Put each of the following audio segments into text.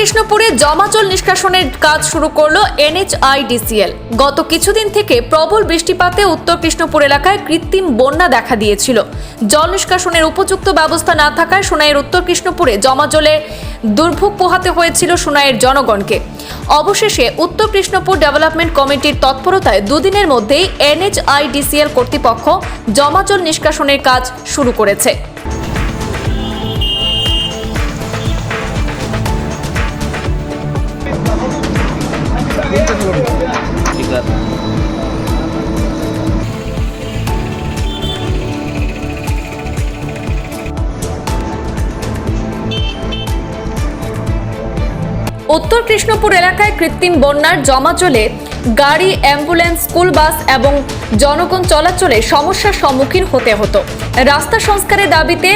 কৃষ্ণপুরে জমাজল নিষ্কাশনের কাজ শুরু করল এনএচআইডিসিএল গত কিছুদিন থেকে প্রবল বৃষ্টিপাতে উত্তর কৃষ্ণপুর এলাকায় কৃত্রিম বন্যা দেখা দিয়েছিল। জল নিষ্কাশনের উপযুক্ত ব্যবস্থা না থাকায় সোনাইয়ের উত্তর কৃষ্ণপুরে জমাজলে দুর্ভোগ পোহাতে হয়েছিল সোনাইয়ের জনগণকে। অবশেষে উত্তর কৃষ্ণপুর ডেভেলপমেন্ট কমিটির তৎপরতায় দুদিনের মধ্যেই এনএচআইডিসিএল কর্তৃপক্ষ জমাজল নিষ্কাশনের কাজ শুরু করেছে। উত্তর কৃষ্ণপুর এলাকায় কৃত্রিম বন্যার জমাচলে গাড়ি, অ্যাম্বুলেন্স, স্কুল বাস এবং জনগণ চলাচলে সমস্যার সম্মুখীন হতে হতো। রাস্তা সংস্কারের দাবিতে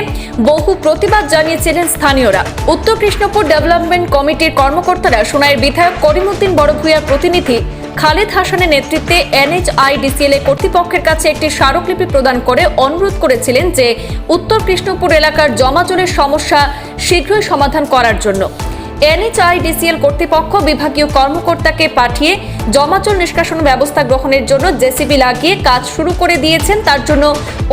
বহু প্রতিবাদ জানিয়েছিলেন স্থানীয়রা। উত্তর কৃষ্ণপুর ডেভেলপমেন্ট কমিটির কর্মকর্তারা সোনাইয়ের বিধায়ক করিমুদ্দিন বড়ভূয়ার প্রতিনিধি খালেদ হাসানের নেতৃত্বে এনএচআইডিসিএল এ কর্তৃপক্ষের কাছে একটি স্মারকলিপি প্রদান করে অনুরোধ করেছিলেন যে উত্তর কৃষ্ণপুর এলাকার জমাজলের সমস্যা শীঘ্রই সমাধান করার জন্য। এনএচআইডিসিএল কর্তৃপক্ষ বিভাগীয় কর্মকর্তাকে পাঠিয়ে জমাচল নিষ্কাশন ব্যবস্থা গ্রহণের জন্য জেসিবি লাগিয়ে কাজ শুরু করে দিয়েছেন। তার জন্য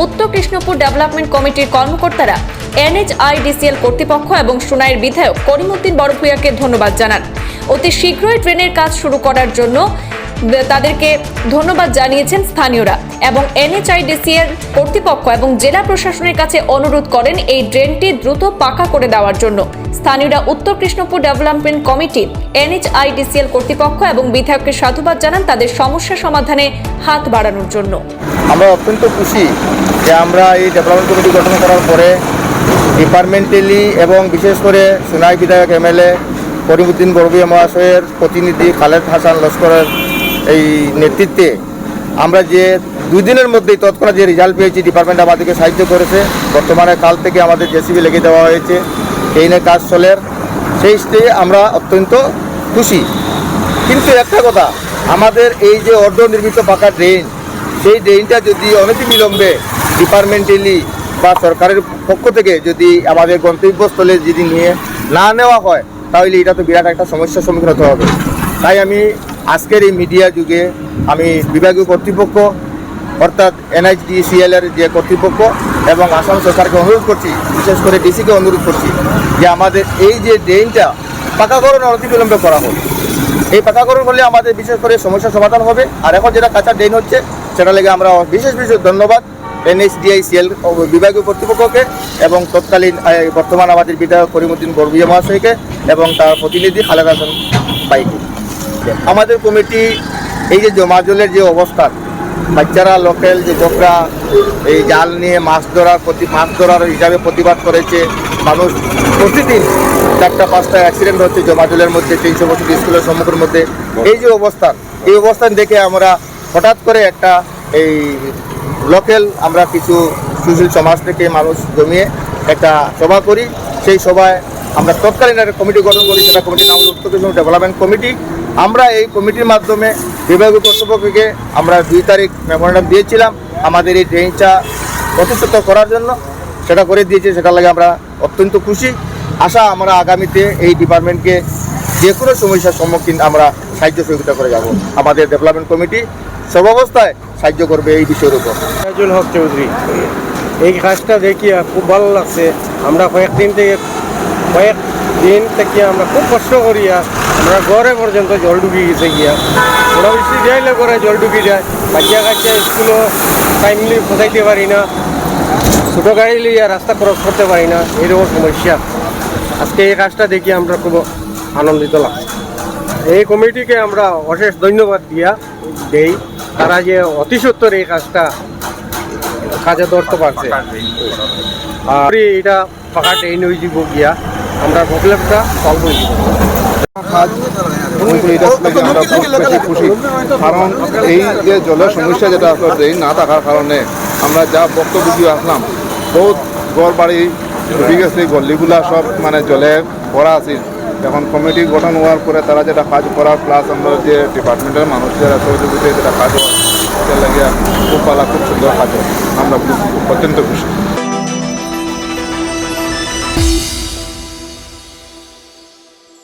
উত্তর কৃষ্ণপুর ডেভেলপমেন্ট কমিটির কর্মকর্তারা এনএচআইডিসিএল কর্তৃপক্ষ এবং সোনাইয়ের বিধায়ক করিমুদ্দিন বড়ভূয়াকে ধন্যবাদ জানান। অতি শীঘ্রই ট্রেনের কাজ শুরু করার জন্য তাদেরকে ধন্যবাদ জানিয়েছেন স্থানীয়রা এবং এনএচআইডিসিএল কর্তৃপক্ষ এবং জেলা প্রশাসনের কাছে অনুরোধ করেন এই ড্রেনটি দ্রুত পাকা করে দেওয়ার জন্য। স্থানীয়রা উত্তর কৃষ্ণপুর ডেভেলপমেন্ট কমিটি, এনএচআইডিসিএল কর্তৃপক্ষ এবং বিধায়ককে সাধুবাদ জানান তাদের সমস্যা সমাধানে হাত বাড়ানোর জন্য। আমরা অত্যন্ত খুশি যে আমরা এই ডেভেলপমেন্ট কমিটি গঠন করার পরে ডিপার্টমেন্টালি এবং বিশেষ করে সোনাই বিধায়ক এমএলএ করিমুদ্দিন বড়বিয়া মহাশয়ের প্রতিনিধি খালেদ হাসান লস্করের এই নেতৃত্বে আমরা যে দুই দিনের মধ্যেই তৎক্ষণাৎ যে রেজাল্ট পেয়েছি ডিপার্টমেন্ট আমাদেরকে সাহায্য করেছে। বর্তমানে কাল থেকে আমাদের জেসিবি লেগে দেওয়া হয়েছে। ট্রেনের কাজ চলের সেই স্টেজে আমরা অত্যন্ত খুশি। কিন্তু একটা কথা, আমাদের এই যে অর্ধনির্মিত পাকা ড্রেন সেই ড্রেনটা যদি অনতিবিলম্বে ডিপার্টমেন্টালি বা সরকারের পক্ষ থেকে যদি আমাদের গন্তব্যস্থলে যদি নিয়ে না নেওয়া হয়, তাহলে এটা তো বিরাট একটা সমস্যার সম্মুখীন হতে হবে। তাই আমি আজকের এই মিডিয়া যুগে আমি বিভাগীয় কর্তৃপক্ষ, অর্থাৎ এনএইচডিসিএল এর যে কর্তৃপক্ষ এবং আসাম সরকারকে অনুরোধ করছি, বিশেষ করে ডিসিকে অনুরোধ করছি যে আমাদের এই যে ড্রেনটা পাকাকরণ অনতিবিলম্বে করা হোক। এই পাকাকরণ করলে আমাদের বিশেষ করে সমস্যার সমাধান হবে। আর এখন যেটা কাঁচা ড্রেন হচ্ছে, সেটা লেগে আমরা বিশেষ বিশেষ ধন্যবাদ এনএসডিআইসিএল বিভাগীয় কর্তৃপক্ষকে এবং তৎকালীন বর্তমান আমাদের বিধায়ক করিমুদ্দিন বরবিয়া মহাশয়কে এবং তার প্রতিনিধি খালেদ হাসান বাইকে আমাদের কমিটি, এই যে জমাজলের যে অবস্থান বাচ্চারা লোকাল যুবকরা এই জাল নিয়ে মাছ ধরার প্রতি, মাছ ধরার হিসাবে প্রতিবাদ করেছে। মানুষ প্রতিদিন চারটা, পাঁচটা অ্যাক্সিডেন্ট হচ্ছে জমাজলের মধ্যে, তিনশো বছর স্কুলের সম্মুখের মধ্যে। এই যে অবস্থান এই অবস্থান দেখে আমরা হঠাৎ করে একটা এই লোকাল আমরা কিছু সুশীল সমাজ থেকে মানুষ জমিয়ে একটা সভা করি। সেই সভায় আমরা তৎকালীন একটা কমিটি গঠন করি সেটা কমিটির নাম কৃষ্ণ ডেভেলপমেন্ট কমিটি। আমরা এই কমিটির মাধ্যমে বিভাগীয় কর্তৃপক্ষকে আমরা দুই তারিখ মেমোরেন্ডাম দিয়েছিলাম আমাদের এই ড্রেনটা প্রতিষ্ঠিত করার জন্য। সেটা করে দিয়েছে সেটা লাগে আমরা অত্যন্ত খুশি। আশা আমরা আগামীতে এই ডিপার্টমেন্টকে যে কোনো সমস্যার সম্মুখীন আমরা সাহায্য সহযোগিতা করে যাব। আমাদের ডেভেলপমেন্ট কমিটি সব অবস্থায় সাহায্য করবে এই বিষয়ের উপর। সিরাজুল হক চৌধুরী, এই কাজটা দেখিয়া খুব ভালো লাগছে। আমরা কয়েকদিন থেকে কয়েক দিন থেকে আমরা খুব কষ্ট করিয়া আমরা ঘরে পর্যন্ত জল ঢুকি গেছে গিয়া। ওরা বৃষ্টি যাইলে করে জল ঢুকি যায়। বাচ্চা কাচ্চা স্কুলও টাইমলি পৌঁছাইতে পারি না। ছোটো গাড়ি লইয়া রাস্তা ক্রস করতে পারি না। এরকম সমস্যা। আজকে এই কাজটা দেখি আমরা খুব আনন্দিত লাগছে। এই কমিটিকে আমরা অশেষ ধন্যবাদ দিয়া দেই। তারা যে অতি সত্তর এই কাজটা কাজে ধরতে পারছে। আর এটা পাকা ট্রেন হয়ে গিয়া। আমরা প্রবলেমটা সলভ হয়ে যাব আমরা খুব বেশি খুশি। কারণ এই যে জলের সমস্যা যেটা আসলো ড্রেন না থাকার কারণে আমরা যা বক্তব্য দিয়ে আসলাম বহুত ঘর বাড়ি ডুবি গেছে গল্লিগুলা সব মানে জলে ভরা আছে। এখন কমিটি গঠন হওয়ার পরে তারা যেটা কাজ করা প্লাস আমরা যে ডিপার্টমেন্টের মানুষ যারা সহযোগিতায় যেটা কাজ হয় সেটা লাগে খুব ভালো খুব সুন্দর কাজ হয়। আমরা অত্যন্ত খুশি।